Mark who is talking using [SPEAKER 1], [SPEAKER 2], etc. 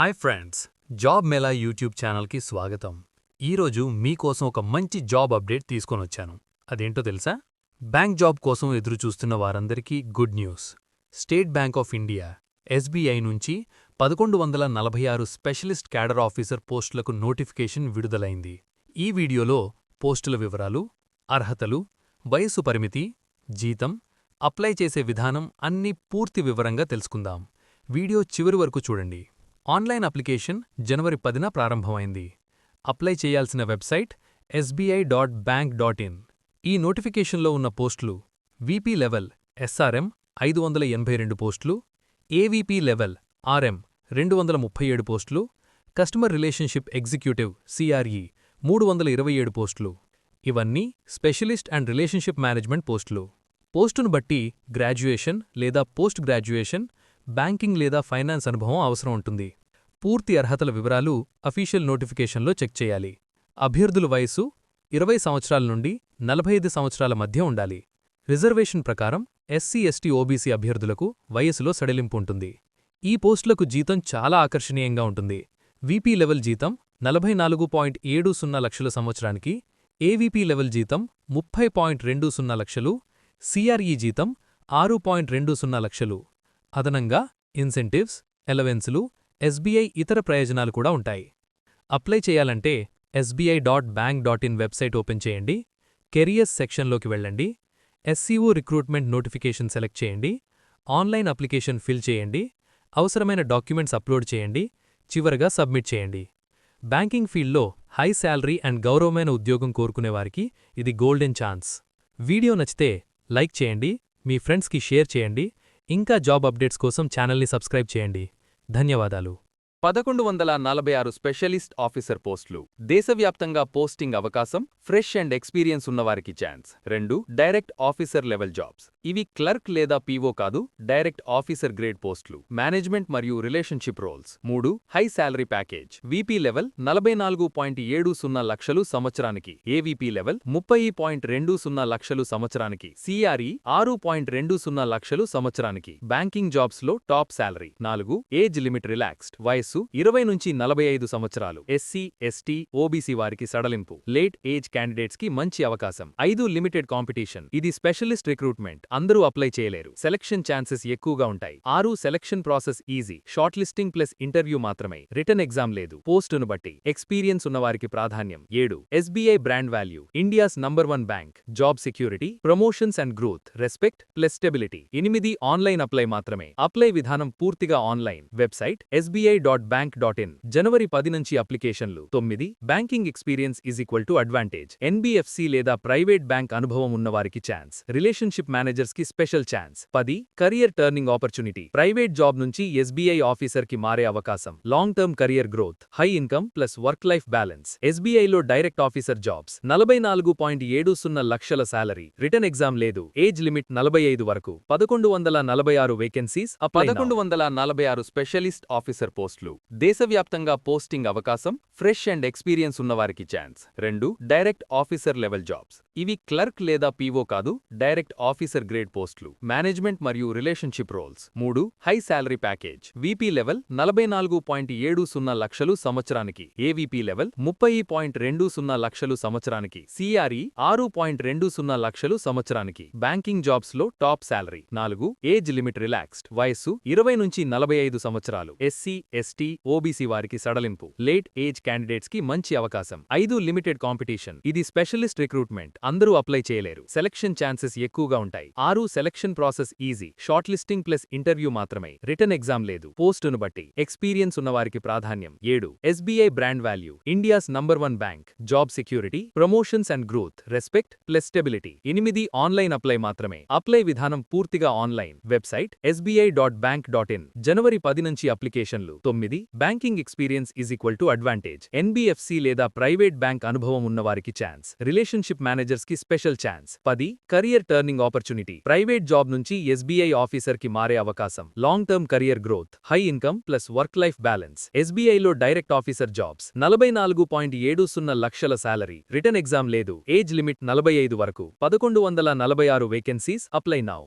[SPEAKER 1] Hi friends job Mela YouTube ఛానల్కి స్వాగతం. ఈరోజు మీకోసం ఒక మంచి జాబ్ అప్డేట్ తీసుకొని వచ్చాను. అదేంటో తెలుసా? బ్యాంక్ జాబ్ కోసం ఎదురుచూస్తున్న వారందరికీ good news. State bank of India SBI నుంచి పదకొండు వందల నలభై ఆరు స్పెషలిస్ట్ క్యాడర్ ఆఫీసర్ పోస్టులకు నోటిఫికేషన్ విడుదలైంది. ఈ వీడియోలో పోస్టుల వివరాలు అర్హతలు వయస్సు పరిమితి జీతం అప్లై చేసే విధానం అన్నీ పూర్తి వివరంగా తెలుసుకుందాం. వీడియో చివరి వరకు చూడండి. ఆన్లైన్ అప్లికేషన్ జనవరి పదిన ప్రారంభమైంది. అప్లై చేయాల్సిన website SBI dot bank dot in. ఈ నోటిఫికేషన్లో ఉన్న పోస్టులు వీపీ లెవెల్ ఎస్ఆర్ఎం ఐదు వందల ఎనభై రెండు పోస్టులు ఏవీపీ లెవెల్ ఆర్ఎం రెండు వందల ముప్పై ఏడు పోస్టులు కస్టమర్ రిలేషన్షిప్ ఎగ్జిక్యూటివ్ సిఆర్ఈ మూడు వందల ఇరవై ఏడు పోస్టులు. ఇవన్నీ స్పెషలిస్ట్ అండ్ రిలేషన్షిప్ మేనేజ్మెంట్ పోస్టులు. పోస్టును బట్టి గ్రాడ్యుయేషన్ లేదా పోస్ట్ గ్రాడ్యుయేషన్ బ్యాంకింగ్ లేదా ఫైనాన్స్ అనుభవం అవసరం ఉంటుంది. పూర్తి అర్హతల వివరాలు అఫీషియల్ నోటిఫికేషన్లో చెక్ చేయాలి. అభ్యర్థుల వయస్సు ఇరవై సంవత్సరాల నుండి నలభై ఐదు సంవత్సరాల మధ్య ఉండాలి. రిజర్వేషన్ ప్రకారం ఎస్సీ ఎస్టీ ఓబీసీ అభ్యర్థులకు వయస్సులో సడలింపు ఉంటుంది. ఈ పోస్టులకు జీతం చాలా ఆకర్షణీయంగా ఉంటుంది. వీపీ లెవెల్ జీతం నలభై నాలుగు పాయింట్ ఏడు సున్నా లక్షల సంవత్సరానికి ఏవీపీ లెవెల్ జీతం ముప్పై పాయింట్ రెండు సున్నా లక్షలు సిఆర్ఈ జీతం ఆరు పాయింట్ రెండు సున్నా లక్షలు. అదనంగా ఇన్సెంటివ్స్ ఎలవెన్సులు ఎస్బీఐ ఇతర ప్రయోజనాలు కూడా ఉంటాయి. అప్లై చేయాలంటే SBI dot bank dot in website open చేయండి. కెరియర్స్ సెక్షన్లోకి వెళ్ళండి. ఎస్సీఓ రిక్రూట్మెంట్ నోటిఫికేషన్ సెలెక్ట్ చేయండి. ఆన్లైన్ అప్లికేషన్ ఫిల్ చేయండి. అవసరమైన డాక్యుమెంట్స్ అప్లోడ్ చేయండి. చివరగా సబ్మిట్ చేయండి. బ్యాంకింగ్ ఫీల్డ్లో హై శాలరీ అండ్ గౌరవమైన ఉద్యోగం కోరుకునేవారికి ఇది గోల్డెన్ ఛాన్స్. వీడియో నచ్చితే లైక్ చేయండి. మీ ఫ్రెండ్స్కి షేర్ చేయండి. ఇంకా జాబ్ అప్డేట్స్ కోసం ఛానల్ని సబ్స్క్రైబ్ చేయండి. ధన్యవాదాలు.
[SPEAKER 2] పదకొండు వందల నలభై ఆరు స్పెషలిస్ట్ ఆఫీసర్ పోస్టులు. దేశవ్యాప్తంగా పోస్టింగ్ అవకాశం ఫ్రెష్ అండ్ ఎక్స్పీరియన్స్ ఉన్నవారికి ఛాన్స్. రెండు డైరెక్ట్ ఆఫీసర్ లెవెల్ జాబ్స్. ఇవి క్లర్క్ లేదా పీఓ కాదు డైరెక్ట్ ఆఫీసర్ గ్రేడ్ పోస్టులు. మేనేజ్మెంట్ మరియు రిలేషన్షిప్ రోల్స్. మూడు high salary package. VP level నలభై నాలుగు పాయింట్ ఏడు సున్నా లక్షలు సంవత్సరానికి. ఏవీపీ లెవెల్ ముప్పై పాయింట్ రెండు సున్నా లక్షలు సంవత్సరానికి. సిఆర్ఈ ఆరు పాయింట్ రెండు సున్నా లక్షలు సంవత్సరానికి. బ్యాంకింగ్ జాబ్స్లో టాప్ శాలరీ నాలుగు ఏజ్ లిమిట్ రిలాక్స్డ్. వయస్సు వయస్సు ఇరవై నుంచి నలభై ఐదు సంవత్సరాలు. ఎస్సీ ఎస్టీ ఓబీసీ వారికి సడలింపు. లేట్ ఏజ్ క్యాండిడేట్స్కి మంచి అవకాశం. ఐదు లిమిటెడ్ కాంపిటీషన్. ఇది స్పెషలిస్ట్ రిక్రూట్మెంట్. అందరూ అప్లై చేయలేరు. సెలక్షన్ ఛాన్సెస్ ఎక్కువగా ఉంటాయి. ఆరు selection process easy. Short listing plus interview మాత్రమే. రిటర్న్ ఎగ్జామ్ లేదు. పోస్టును బట్టి. ఎక్స్పీరియన్స్ ఉన్నవారికి ప్రాధాన్యం. ఏడు SBI brand value. India's number one bank. Job security promotions and growth. Respect plus stability. ఎనిమిది ఆన్లైన్ అప్లై మాత్రమే. అప్లై విధానం పూర్తిగా online. Website SBI dot dot bank dot in జనవరి పది నుంచి అప్లికేషన్లు. తొమ్మిది banking experience is equal to advantage NBFC లేదా private bank అనుభవం ఉన్నవారికి ఛాన్స్ రిలేషన్షిప్ మేనేజర్స్కి స్పెషల్ ఛాన్స్ పది career turning opportunity private job నుంచి ఎస్బీఐ ఆఫీసర్కి మారే అవకాశం. Long term career growth high income plus work life balance ఎస్బీఐలో direct officer jobs నలభై నాలుగు పాయింట్ ఏడు సున్నా లక్షల శాలరీ రిటర్న్ ఎగ్జామ్ లేదు. ఏజ్ లిమిట్ నలభై ఐదు వరకు. పదకొండు వందల నలభై ఆరు వేకెన్సీస్ పదకొండు వందల నలభై ఆరు స్పెషలిస్ట్ ఆఫీసర్ పోస్టులు పోస్టులు దేశవ్యాప్తంగా పోస్టింగ్ అవకాశం ఫ్రెష్ అండ్ ఎక్స్పీరియన్స్ ఉన్నవారికి ఛాన్స్. రెండు డైరెక్ట్ ఆఫీసర్ లెవెల్ జాబ్స్. ఇవి క్లర్క్ లేదా పీఓ కాదు డైరెక్ట్ ఆఫీసర్ గ్రేడ్ పోస్టులు. మేనేజ్మెంట్ మరియు రిలేషన్షిప్ రోల్స్. మూడు high salary package. VP level నలభై నాలుగు పాయింట్ ఏడు సున్నా లక్షలు సంవత్సరానికి. ఏవీపీ లెవెల్ ముప్పై పాయింట్ రెండు సున్నా లక్షలు సంవత్సరానికి. సిఆర్ఈ ఆరు పాయింట్ రెండు సున్నా లక్షలు సంవత్సరానికి. బ్యాంకింగ్ జాబ్స్లో టాప్ శాలరీ నాలుగు ఏజ్ లిమిట్ రిలాక్స్డ్. వయస్సు ఇరవై నుంచి నలభై ఐదు సంవత్సరాలు. ఎస్సీ ఎస్టీ ఎస్టీ ఓబీసీ వారికి సడలింపు. లేట్ ఏజ్ క్యాండిడేట్స్కి మంచి అవకాశం. ఐదు లిమిటెడ్ కాంపిటీషన్. ఇది స్పెషలిస్ట్ రిక్రూట్మెంట్. అందరూ అప్లై చేయలేరు. సెలక్షన్ ఛాన్సెస్ ఎక్కువగా ఉంటాయి. ఆరు selection process easy. Short listing plus interview మాత్రమే. రిటర్న్ ఎగ్జామ్ లేదు. పోస్టును బట్టి. ఎక్స్పీరియన్స్ ఉన్నవారికి ప్రాధాన్యం. ఏడు. SBI brand value. India's number one bank. Job security promotions and growth. Respect plus stability. ఎనిమిది ఆన్లైన్ అప్లై మాత్రమే. అప్లై విధానం పూర్తిగా online. Website SBI dot bank dot in. జనవరి పది నుంచి అప్లికేషన్లు. తొమ్మిది. అనేది banking experience is equal to advantage. NBFC లేదా ప్రైవేట్ బ్యాంక్ అనుభవం ఉన్నవారికి ఛాన్స్. రిలేషన్షిప్ మేనేజర్స్కి స్పెషల్ ఛాన్స్. పది career turning opportunity. Private job నుంచి ఎస్బీఐ ఆఫీసర్కి మారే అవకాశం. Long term career growth. High income plus work life balance. ఎస్బీఐలో direct officer jobs. నలభై నాలుగు పాయింట్ ఏడు సున్నా లక్షల శాలరీ రిటర్న్ ఎగ్జామ్ లేదు. ఏజ్ లిమిట్ నలభై ఐదు వరకు. పదకొండు వందల నలభై ఆరు వేకెన్సీస్ అప్లై నౌ.